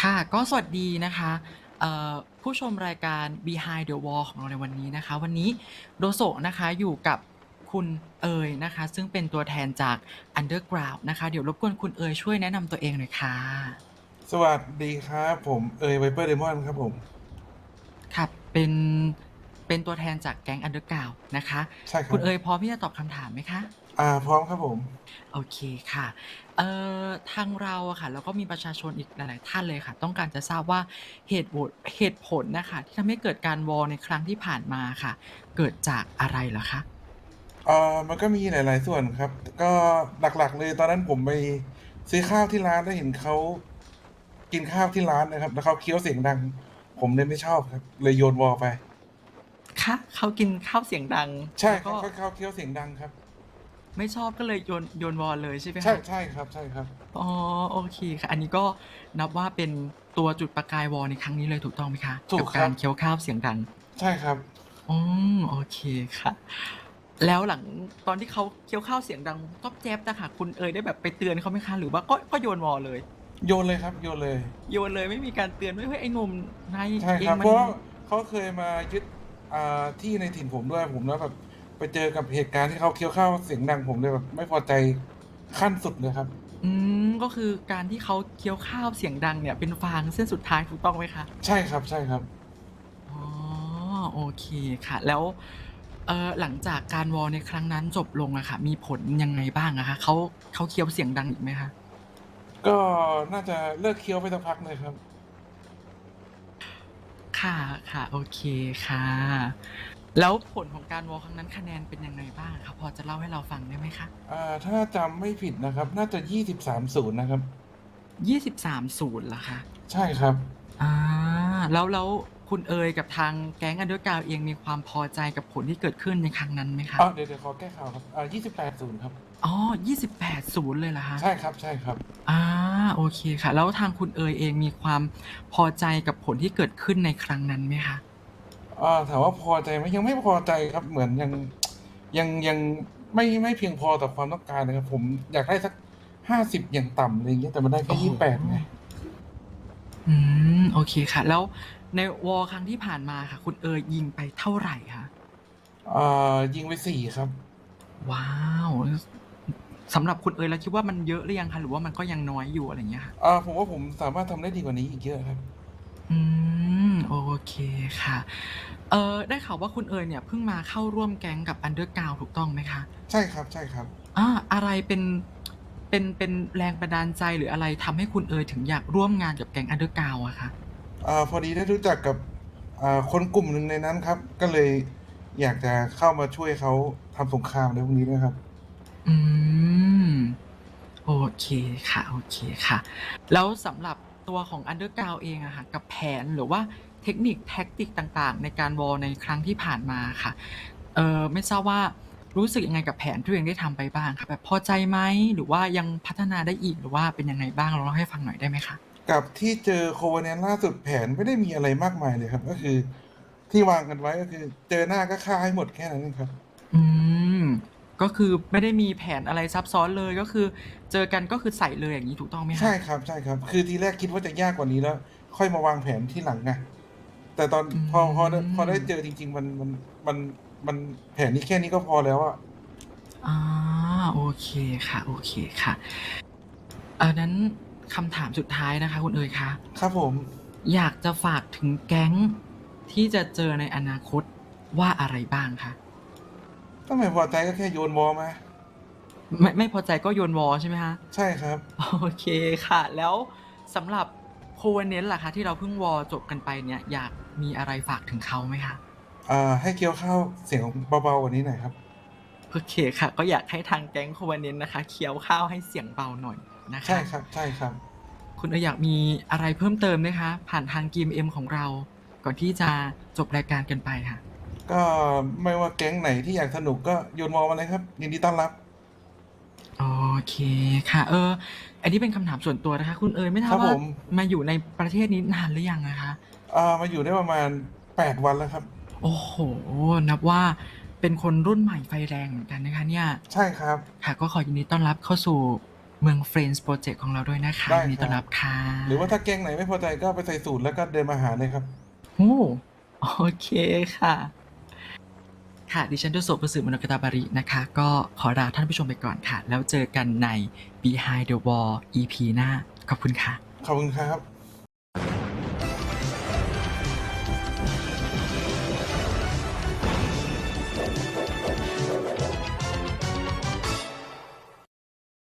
ค่ะ ก็สวัสดีนะคะเอ่อผู้ชมรายการ Behind the Wall ของเราในวันนี้นะคะ วันนี้โดโซะนะคะอยู่กับคุณเอยนะคะ ซึ่งเป็นตัวแทนจาก Underground นะคะ เดี๋ยวรบกวนคุณเอยช่วยแนะนำตัวเองหน่อยค่ะ สวัสดีครับ ผมเอยไวเปอร์เดมอนครับผม ครับ เป็น เป็นตัวแทนจากแก๊ง Underground นะคะ ใช่ครัคุบณเอยพร้อมที่จะตอบคำถามไหมคะ อ่า พร้อมครับผม โอเคค่ะ เอ่อ ทางเราอะค่ะแล้วก็มีประชาชนอีกหลาย ๆ ท่านเลยค่ะ ต้องการจะทราบว่าเหตุโหวตเหตุผลนะคะที่ทำให้เกิดการวอในครั้งที่ผ่านมาค่ะ เกิดจากอะไรเหรอคะ เอ่อมันก็มีหลาย ๆ ส่วนครับ ก็หลัก ๆ เลยตอนนั้นผมไปซื้อข้าวที่ร้านแล้วเห็นเขากินข้าวที่ร้านนะครับ แล้วเขาเคี้ยวเสียงดัง ผมเลยไม่ชอบครับ เลยโยนวอลไป คะเขากินข้าวเสียงดังใช่แล้วครับก็เขาเขาเคี้ยวเสียงดังครับ ไม่ชอบก็เลยโยนโยนวอลเลยใช่ไหมใช่คะ ใช่ครับใช่ครับ อ๋อโอเคค่ะ อันนี้ก็นับว่าเป็นตัวจุดประกายวอในครั้งนี้เลยถูกต้องไหมคะถูกกัครับการเคี้ยวข้าวเสียงดังใช่ครับ อืมโอเคค่ะ แล้วหลังตอนที่เขาเคี้ยวข้าวเสียงดังก๊อบแจ๊บนะคะคุณเอยได้แบบไปเตือนเขาไหมคะหรือว่าก็ก็โยนวอลเลย โยนเลยครับโยนเลย โยนเลยไม่มีการเตือนไม่เฮ้ยไอ้หนุ่มนายใช่เอครังบมัเพนราะว่าเขาเคยมายึด อ่าที่ในถิ่นผมด้วยผมแล้วแบบไปเจอกับเหตุการณ์ที่เขาเคี้ยวข้าวเสียงดังผมเลยแบบไม่พอใจขั้นสุดเลยครับ อืมก็คือการที่เขาเคี้ยวข้าวเสียงดังเนี่ยเป็นฟางเส้นสุดท้ายถูกต้องไหมคะ ใช่ครับใช่ครับ อ๋อโอเคค่ะ แล้วเออหลังจากการวอลในครั้งนั้นจบลงอะค่ะ มีผลยังไงบ้างอะคะเขาเขาเคี้ยวเสียงดังอีกไหมคะก็น่าจะเลิกเคี้ยวไปสักพักเลยครับ ค่ะค่ะ โอเคค่ะ แล้วผลของการวอลครั้งนั้นคะแนนเป็นยังไงบ้างคะพอจะเล่าให้เราฟังได้ไหมคะอ่าถ้าจำไม่ผิดนะครับ น่าจะยี่สิบสามศูนย์นะครับ ยี่สิบสามศูนย์เหรอคะใช่ครับ อ่าแล้วแล้วคุณเอยกับทางแก๊งอันเดอร์กราวเองมีความพอใจกับผลที่เกิดขึ้นในครั้งนั้นไหมคะอ๋อเดี๋ยวเดี๋ยวขอแก้ข่าวครับอ่ายี่สิบแปดศูนย์ครับ อ๋อยี่สิบแปดศูนย์เลยเหรอคะ ใช่ครับ ใช่ครับ อ่า โอเคค่ะ แล้วทางคุณเอยเองมีความพอใจกับผลที่เกิดขึ้นในครั้งนั้นไหมคะ อ่าถามว่าพอใจไหมยังไม่พอใจครับ เหมือนยังยังยังไม่ไม่เพียงพอต่อความต้องการนะครับ ผมอยากได้สักห้าสิบอย่างต่ำอะไรอย่างเงี้ยแต่มันได้แค่โอ้โห ยี่แปดไงอืม โอเคค่ะ แล้วในวอลครั้งที่ผ่านมาค่ะ คุณเอยยิงไปเท่าไหร่คะ อ่ายิงไปสี่ครับ ว้าว สำหรับคุณเอยแล้วคิดว่ามันเยอะหรือยังคะ หรือว่ามันก็ยังน้อยอยู่ อะไรอย่างเงี้ยค่ะ อ่าผมว่าผมสามารถทำได้ดีกว่านี้อีกเยอะครับ อืม โอเคค่ะ เออได้ข่าวว่าคุณเอยเนี่ยเพิ่งมาเข้าร่วมแก๊งกับอันเดอร์กราวถูกต้องไหมคะใช่ครับ ใช่ครับ อ่าอะไรเป็นเป็นเป็นแรงบันดาลใจหรืออะไรทำให้คุณเอยถึงอยากร่วมงานกับแก๊งอันเดอร์กราวอะคะ อ่าพอดีได้รู้จักกับอ่าคนกลุ่มหนึ่งในนั้นครับ ก็เลยอยากจะเข้ามาช่วยเขาทำสงครามในพวกนี้ด้วยครับ อืม โอเคค่ะ โอเคค่ะ แล้วสำหรับตัวของอันเดอร์กราวเองอะค่ะ กับแผนหรือว่าเทคนิคแท็กติกต่างๆ ในการวอลในครั้งที่ผ่านมาค่ะ เออไม่ทราบว่ารู้สึกยังไงกับแผนที่ตัวเองได้ทำไปบ้างคะแบบพอใจไหม หรือว่ายังพัฒนาได้อีกหรือว่าเป็นยังไงบ้างลองเล่าให้ฟังหน่อยได้ไหมคะ กับที่เจอโคเนนล่าสุดแผนไม่ได้มีอะไรมากมายเลยครับ ก็คือ ที่วางกันไว้ก็คือ เจอหน้าก็ฆ่าให้หมดแค่นั้นเองครับ อืม ก็คือไม่ได้มีแผนอะไรซับซ้อนเลยก็คือ เจอกันก็คือใส่เลยอย่างนี้ถูกต้องไหมคะใช่ครับใช่ครับ คือทีแรกคิดว่าจะยากกว่านี้แล้ว ค่อยมาวางแผนที่หลังไงแต่ตอนพอพอได้พอได้เจอจริง ๆ มันมันมันมันแผนนี้แค่นี้ก็พอแล้วอะอ่าโอเคค่ะ โอเคค่ะอันนั้นคำถามสุดท้ายนะคะคุณเอ๋ยคะครับผม อยากจะฝากถึงแก๊งที่จะเจอในอนาคตว่าอะไรบ้างคะ ถ้าไม่พอใจก็แค่โยนบอลมา ไม่ไม่พอใจก็โยนวอลใช่ไหมคะใช่ครับ โอเคค่ะ แล้วสำหรับโคเวนเนนล่ะคะที่เราเพิ่งวอลจบกันไปเนี่ยอยากมีอะไรฝากถึงเขาไหมคะ อ่า ให้เกี่ยวข้าวเสียงเบาๆกว่านี้หน่อยครับ โอเคค่ะ ก็อยากให้ทางแก๊งโคเวนเนนนะคะ เคี้ยวข้าวให้เสียงเบาหน่อยนะคะ ใช่ครับ ใช่ครับ คุณเอ๋ยอยากมีอะไรเพิ่มเติมไหมคะ ผ่านทางกีมเอ็มของเรา ก่อนที่จะจบรายการกันไปค่ะ ก็ไม่ว่าแก๊งไหนที่อยากสนุกก็โยนบอลมาเลยครับ ยินดีต้อนรับ โอเคค่ะ เออ อันนี้เป็นคำถามส่วนตัวนะคะ คุณเอ๋ยไม่ทราครับบว่าผม มาอยู่ในประเทศนี้นานหรือยังนะคะ อ่ามาอยู่ได้ประมาณแปดวันแล้วครับ โอ้โห นับว่าเป็นคนรุ่นใหม่ไฟแรงเหมือนกันนะคะ เนี่ย ใช่ครับ ค่ะ ก็ขอยินดีต้อนรับเข้าสู่เมืองเฟรน d ์โปรเจกต์ของเราด้วยนะคะได้ยินดีต้อนครัรับบค่ะหรือว่าถ้าแกงไหนไม่พอใจก็ไปใส่สูตรแล้วก็เดินมาหาเลยครับ โอ้โอเคค่ะ ค่ะ ดิฉันดุโสประสือมนกตาบารินะคะ ก็ขอลาท่านผู้ชมไปก่อนค่ะ แล้วเจอกันใน Behind the Wall EP หน้า ขอบคุณค่ะ ขอบคุณครับ